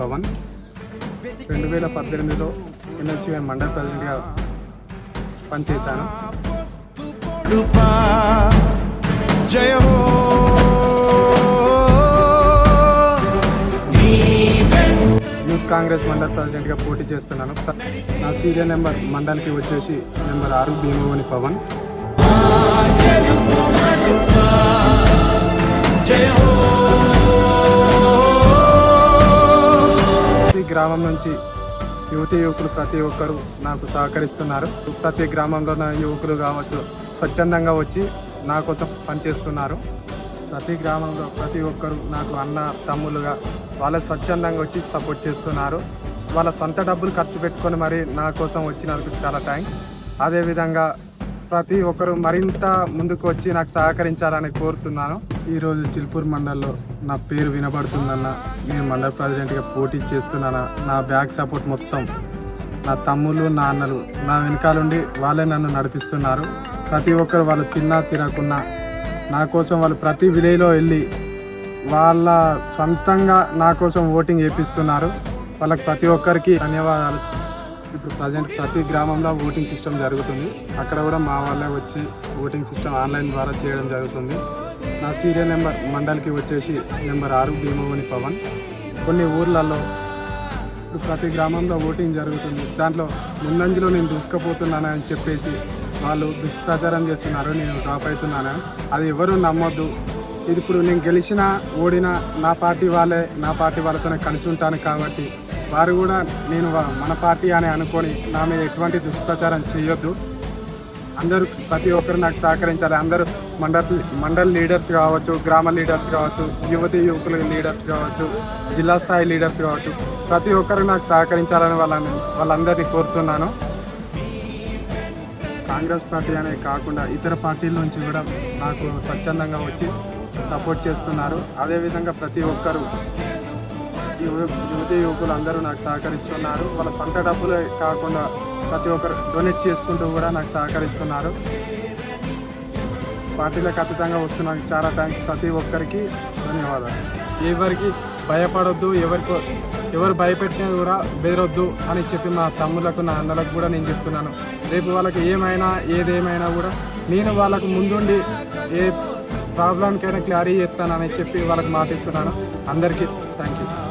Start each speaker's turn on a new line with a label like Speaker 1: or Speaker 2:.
Speaker 1: పవన్. రెండు వేల పద్దెనిమిదిలో ఎన్ఎస్యుఐ మండల్ ప్రెసిడెంట్గా పనిచేశాను.
Speaker 2: జయ
Speaker 1: యూత్ కాంగ్రెస్ మండల్ ప్రెసిడెంట్గా పోటీ చేస్తున్నాను. నా సీరియల్ నెంబర్ మండల్కి వచ్చేసి నెంబర్ ఆరు భీమవని పవన్. గ్రామం నుంచి యువతి యువకులు ప్రతి ఒక్కరు నాకు సహకరిస్తున్నారు. ప్రతి గ్రామంలో ఉన్న యువకులు కావచ్చు స్వచ్ఛందంగా వచ్చి నా కోసం పనిచేస్తున్నారు. ప్రతి గ్రామంలో ప్రతి ఒక్కరు నాకు అన్న తమ్ములుగా వాళ్ళ స్వచ్ఛందంగా వచ్చి సపోర్ట్ చేస్తున్నారు. వాళ్ళ సొంత డబ్బులు ఖర్చు పెట్టుకొని మరి నా కోసం వచ్చినందుకు చాలా థ్యాంక్స్ అదేవిధంగా ప్రతి ఒక్కరు మరింత ముందుకు వచ్చి నాకు సహకరించాలని కోరుతున్నాను. ఈరోజు చిల్పూర్ మండల్లో నా పేరు వినబడుతుందన్న నేను మండల ప్రెసిడెంట్గా పోటీ చేస్తున్నాను నా బ్యాక్ సపోర్ట్ మొత్తం నా తమ్ముళ్ళు నా అన్నలు నా వెనకాలండి వాళ్ళే నన్ను నడిపిస్తున్నారు. ప్రతి ఒక్కరు వాళ్ళు తిన్నా తినకున్నా నా కోసం వాళ్ళు ప్రతి విలేజ్లో వెళ్ళి వాళ్ళ సొంతంగా నా కోసం ఓటింగ్ చేపిస్తున్నారు. వాళ్ళకి ప్రతి ఒక్కరికి ధన్యవాదాలు. ఇప్పుడు ప్రజెంట్ ప్రతి గ్రామంలో ఓటింగ్ సిస్టమ్ జరుగుతుంది. అక్కడ కూడా మా వాళ్ళే వచ్చి ఓటింగ్ సిస్టమ్ ఆన్లైన్ ద్వారా చేయడం జరుగుతుంది. నా సీరియల్ నెంబర్ మండల్కి వచ్చేసి నెంబర్ ఆరు భీమవని పవన్. కొన్ని ఊర్లలో ఇప్పుడు ప్రతి గ్రామంలో ఓటింగ్ జరుగుతుంది. దాంట్లో ముందంజలో నేను దూసుకపోతున్నానని చెప్పేసి వాళ్ళు దుష్ప్రచారం చేస్తున్నారు. నేను డ్రాప్ అవుతున్నాను? అది ఎవరు నమ్మొద్దు. ఇది ఇప్పుడు నేను గెలిచినా ఓడినా నా పార్టీ వాళ్ళే నా పార్టీ వాళ్ళతోనే కలిసి ఉంటాను కాబట్టి వారు కూడా నేను వా- మన పార్టీ అని అనుకొని నా మీద ఎటువంటి దుష్ప్రచారం చేయొద్దు. అందరూ ప్రతి ఒక్కరు నాకు సహకరించాలి. అందరూ మండల్ మండల్ లీడర్స్ కావచ్చు గ్రామ లీడర్స్ కావచ్చు యువతి యువకుల లీడర్స్ కావచ్చు జిల్లా స్థాయి లీడర్స్ కావచ్చు ప్రతి ఒక్కరు నాకు సహకరించాలని వాళ్ళని వాళ్ళందరినీ కోరుతున్నాను. కాంగ్రెస్ పార్టీ అనే కాకుండా ఇతర పార్టీల నుంచి కూడా నాకు స్వచ్ఛందంగా వచ్చి సపోర్ట్ చేస్తున్నారు. అదేవిధంగా ప్రతి ఒక్కరు యువతి యువకులు అందరూ నాకు సహకరిస్తున్నారు. వాళ్ళ సొంత డబ్బులే కాకుండా ప్రతి ఒక్కరు డొనేట్ చేసుకుంటూ కూడా నాకు సహకరిస్తున్నారు. పార్టీలకు అతీతంగా వస్తున్న చాలా థ్యాంక్స్ ప్రతి ఒక్కరికి. ధన్యవాదాలు. ఎవరికి భయపడొద్దు ఎవరికి ఎవరు భయపెట్టినా కూడా బెదరొద్దు అని చెప్పి మా తమ్ములకు నా అన్నలకు కూడా నేను చెప్తున్నాను. రేపు వాళ్ళకి ఏమైనా ఏదేమైనా కూడా నేను వాళ్ళకు ముందుండి ఏ ప్రాబ్లంకైనా క్లారీ చేస్తానని చెప్పి వాళ్ళకి మాటిస్తున్నాను. అందరికీ థ్యాంక్ యూ